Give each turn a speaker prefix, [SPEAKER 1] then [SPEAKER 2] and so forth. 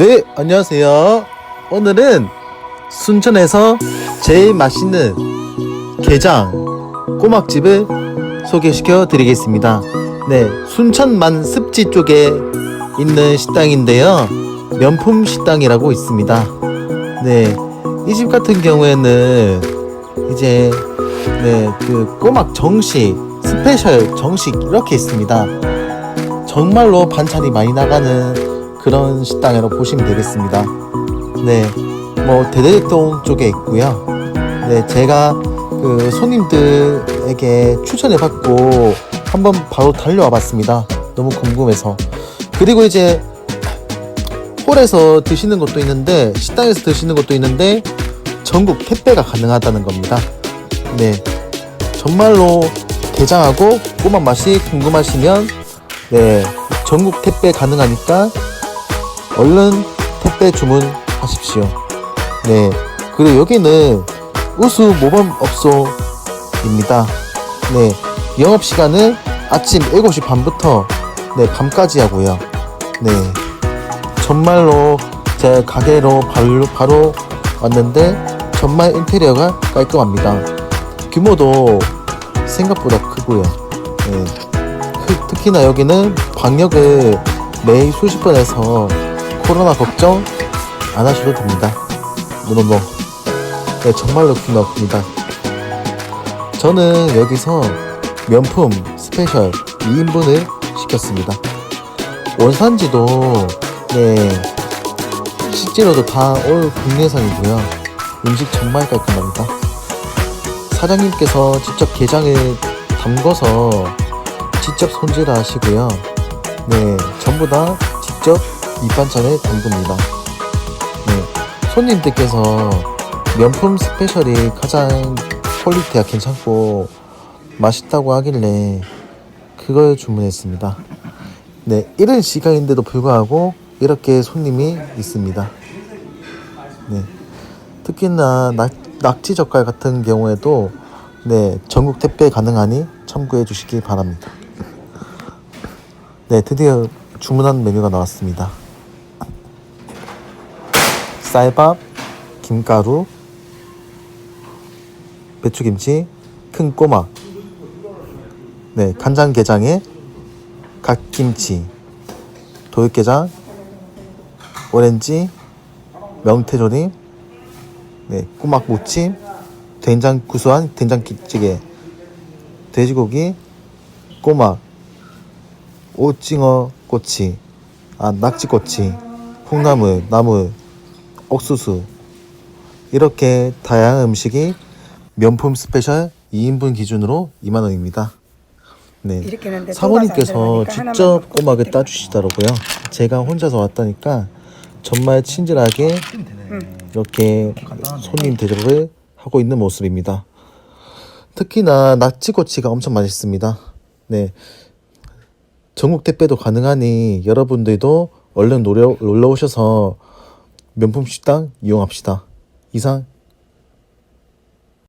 [SPEAKER 1] 네, 안녕하세요. 오늘은 순천에서 제일 맛있는 게장 꼬막집을 소개시켜 드리겠습니다. 네, 순천만 습지 쪽에 있는 식당인데요. 명품 식당이라고 있습니다. 네, 이 집 같은 경우에는 이제 네, 그 꼬막 정식, 스페셜 정식 이렇게 있습니다. 정말로 반찬이 많이 나가는 그런 식당이라고 보시면 되겠습니다. 네, 뭐 대대동 쪽에 있고요. 네, 제가 그 손님들에게 추천을 받고 한번 바로 달려와 봤습니다. 너무 궁금해서. 그리고 이제 홀에서 드시는 것도 있는데 식당에서 드시는 것도 있는데 전국 택배가 가능하다는 겁니다. 네, 정말로 게장하고 꼬막 맛이 궁금하시면 네, 전국 택배 가능하니까 얼른 택배 주문하십시오. 네, 그리고 여기는 우수 모범업소입니다. 네, 영업 시간은 아침 7시 반부터 네, 밤까지 하고요. 네, 정말로 제 가게로 바로, 바로 왔는데 정말 인테리어가 깔끔합니다. 규모도 생각보다 크고요. 네. 그- 특히나 여기는 방역을 매일 수십 번 해서 코로나 걱정 안 하셔도 됩니다. 노노노. 네, 정말로 큽니다. 저는 여기서 명품 스페셜 2인분을 시켰습니다. 원산지도 네 실제로도 다 올 국내산이고요. 음식 정말 깔끔합니다. 사장님께서 직접 게장을 담궈서 직접 손질하시고요. 네, 전부 다 직접 밑반찬을 담급니다. 네, 손님들께서 명품 스페셜이 가장 퀄리티가 괜찮고 맛있다고 하길래 그걸 주문했습니다. 네, 이른 시간인데도 불구하고 이렇게 손님이 있습니다. 네, 특히나 낙, 낙지 젓갈 같은 경우에도 네, 전국 택배 가능하니 참고해 주시기 바랍니다. 네, 드디어 주문한 메뉴가 나왔습니다. 쌀밥, 김가루, 배추김치, 큰 꼬막, 네, 간장게장에 갓김치, 도육게장, 오렌지, 명태조림, 네, 꼬막 무침, 된장 구수한 된장찌개, 돼지고기, 꼬막, 오징어 꼬치, 아 낙지꼬치, 콩나물, 나물, 옥수수 이렇게 다양한 음식이 명품 스페셜 2인분 기준으로 2만 원입니다. 네. 사모님께서 직접 꼬막을 따주시더라고요. 제가 혼자서 왔다니까 정말 친절하게 이렇게 손님 대접을 하고 있는 모습입니다. 특히나 낙지꼬치가 엄청 맛있습니다. 네. 전국 택배도 가능하니 여러분들도 얼른 놀러 오셔서 명품 식당 이용합시다. 이상